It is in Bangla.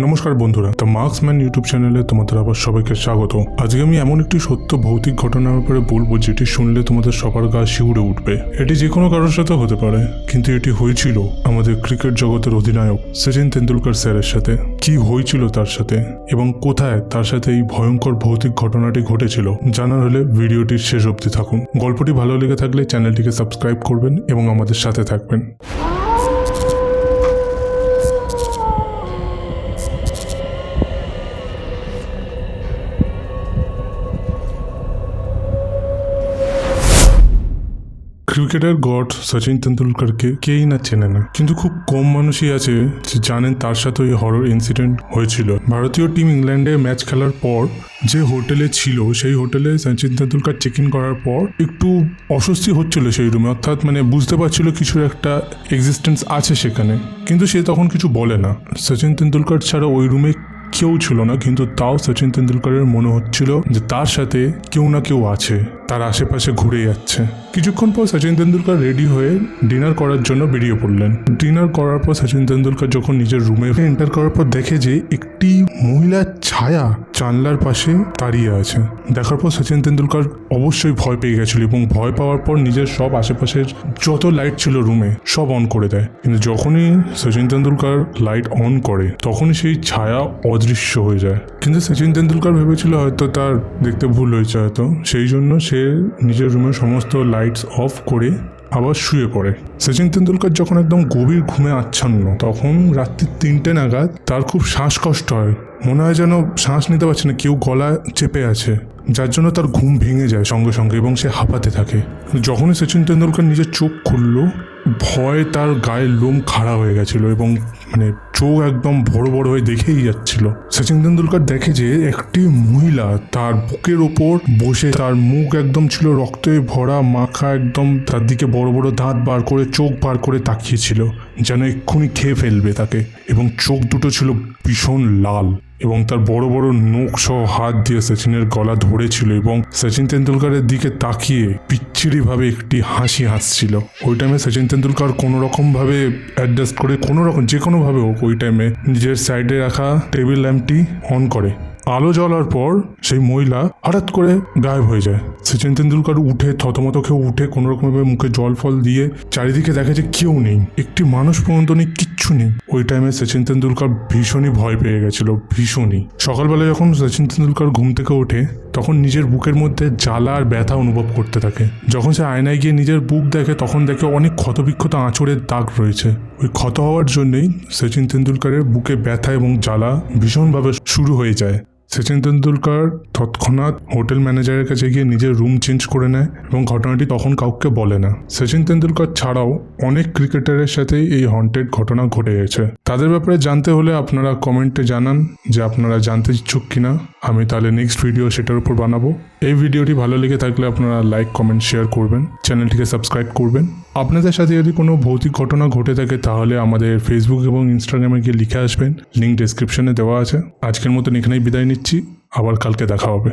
নমস্কার বন্ধুরা, দ্য মার্কসম্যান ইউটিউব চ্যানেলে তোমাদের আবার সবাইকে স্বাগত। আজকে আমি এমন একটি সত্য ভৌতিক ঘটনার ব্যাপারে বলব, যেটি শুনলে তোমাদের সবার গা শিউরে উঠবে। এটি যে কোনো কারোর সাথে হতে পারে, কিন্তু এটি হয়েছিল আমাদের ক্রিকেট জগতের অধিনায়ক সচিন তেন্ডুলকর স্যারের সাথে। কি হয়েছিল তার সাথে, এবং কোথায় তার সাথে এই ভয়ঙ্কর ভৌতিক ঘটনাটি ঘটেছিল, জানার হলে ভিডিওটির শেষ অবধি থাকুন। গল্পটি ভালো লেগে থাকলে চ্যানেলটিকে সাবস্ক্রাইব করবেন এবং আমাদের সাথে থাকবেন। ক্রিকেটের গড সচিন তেন্ডুলকরকে কেই না চেনে না। কিন্তু খুব কম মানুষই আছে যে জানেন তার সাথে ওই হরর ইনসিডেন্ট হয়েছিল। ভারতীয় টিম ইংল্যান্ডে ম্যাচ খেলার পর যে হোটেলে ছিল, সেই হোটেলে সচিন তেন্ডুলকর চেক ইন করার পর একটু অস্বস্তি হচ্ছিল সেই রুমে অর্থাৎ মানে বুঝতে পারছিল কিছুর একটা এক্সিস্টেন্স আছে সেখানে। কিন্তু সে তখন কিছু বলে না। সচিন তেন্ডুলকর ছাড়া ওই রুমে কেউ ছিল না, কিন্তু তাও সচিন তেন্ডুলকরের মনে হচ্ছিল যে তার সাথে কেউ না কেউ আছে। তার আশেপাশে ঘুরে যাচ্ছে। কিছুক্ষণ পর সচিন তেন্ডুলকর রেডি হয়ে ডিনার করার জন্য বেরিয়ে পড়লেন। ডিনার করার পর সচিন তেন্ডুলকর যখন নিজের রুমে এন্টার করার পর দেখে যে একটি মহিলার ছায়া জানলার পাশে দাঁড়িয়ে আছে। দেখার পর সচিন তেন্ডুলকর অবশ্যই ভয় পেয়ে গেছিল এবং ভয় পাওয়ার পর নিজের সব আশেপাশের যত লাইট ছিল রুমে সব অন করে দেয়। কিন্তু যখনই সচিন তেন্ডুলকর লাইট অন করে, তখনই সেই ছায়া অদৃশ্য হয়ে যায়। কিন্তু সচিন তেন্ডুলকর ভেবেছিল হয়তো তার দেখতে ভুল হয়েছে হয়তো। সেই জন্য সে নিজের রুমের সমস্ত লাইটস অফ করে আবার শুয়ে পড়ে। সচিন তেন্ডুলকর যখন একদম গভীর ঘুমে আচ্ছন্ন, তখন রাত্রি তিনটে নাগাদ তার খুব শ্বাসকষ্ট হয়। মনে হয় যেন শ্বাস নিতে পারছে না, কেউ গলা চেপে আছে, যার জন্য তার ঘুম ভেঙে যায় সঙ্গে সঙ্গে এবং সে হাঁপাতে থাকে। যখনই সচিন তেন্ডুলকর নিজের চোখ খুললো, ভয়ে তার গায়ের লোম খাড়া হয়ে গেছিল এবং মানে চোখ একদম বড় বড় হয়ে দেখেই যাচ্ছিল। সচিন তেন্ডুলকর দেখে যে একটি মহিলা তার বুকের ওপর বসে তার মুখ একদম ছিল রক্তে ভরা, মাখা একদম তার দিকে বড় বড় দাঁত বার করে, চোখ বার করে তাকিয়েছিল, যেন এক্ষুনি খেয়ে ফেলবে তাকে। এবং চোখ দুটো ছিল ভীষণ লাল। এবং তার বড় বড় নখ সহ হাত দিয়ে সচিনের গলা ধরেছিল এবং সচিন তেন্ডুলকারের দিকে তাকিয়ে বিচ্ছিরিভাবে একটি হাসি হাসছিল। ওই টাইমে সচিন তেন্ডুলকর কোনো রকম ভাবে অ্যাডজাস্ট করে কোনো রকম যে কোনো ভাবে হোক, ওই টাইমে নিজের সাইডে রাখা টেবিল ল্যাম্পটি অন করে। আলো জ্বলার পর সেই মহিলা হঠাৎ করে গায়েব হয়ে যায়। সচিন তেন্ডুলকর উঠে, থতমত খেয়ে উঠে কোনো রকমভাবে মুখে জল ফল দিয়ে চারিদিকে দেখে যে কেউ নেই। একটি মানুষ পর্যন্ত নেই কিচ্ছু নেই ওই টাইমে সচিন তেন্ডুলকার ভীষণই ভয় পেয়ে গেছিল, ভীষণই। সকালবেলা যখন সচিন তেন্ডুলকর ঘুম থেকে ওঠে, তখন নিজের বুকের মধ্যে জ্বালা আর ব্যথা অনুভব করতে থাকে। যখন সে আয়নায় গিয়ে নিজের বুক দেখে, তখন দেখে অনেক ক্ষতবিক্ষত আঁচড়ের দাগ রয়েছে। ওই ক্ষত হওয়ার জন্যই সচিন তেন্ডুলকারের বুকে ব্যথা এবং জ্বালা ভীষণভাবে শুরু হয়ে যায়। সচিন তেন্ডুলকার তৎক্ষণাৎ হোটেল ম্যানেজারের কাছে গিয়ে নিজের রুম চেঞ্জ করে নেয় এবং ঘটনাটি তখন কাউকে বলে না। সচিন তেন্ডুলকার ছাড়াও অনেক ক্রিকেটারের সাথেই এই হন্টেড ঘটনা ঘটে গেছে। তাদের ব্যাপারে জানতে হলে আপনারা কমেন্টে জানান যে আপনারা জানতে ইচ্ছুক কিনা। আমি তাহলে নেক্সট ভিডিও সেটার উপর বানাবো। এই ভিডিওটি ভালো লেগে থাকলে আপনারা লাইক কমেন্ট শেয়ার করবেন চ্যানেলটিকে সাবস্ক্রাইব করবেন। আপনাদের সাথে যদি কোনো ভৌতিক ঘটনা ঘটে থাকে তাহলে আমাদের ফেসবুক এবং ইনস্টাগ্রামে গিয়ে লিখে আসবেন লিঙ্ক ডিসক্রিপশনে দেওয়া আছে। আজকের মতন এখানেই বিদায় নিচ্ছি, আবার কালকে দেখা হবে।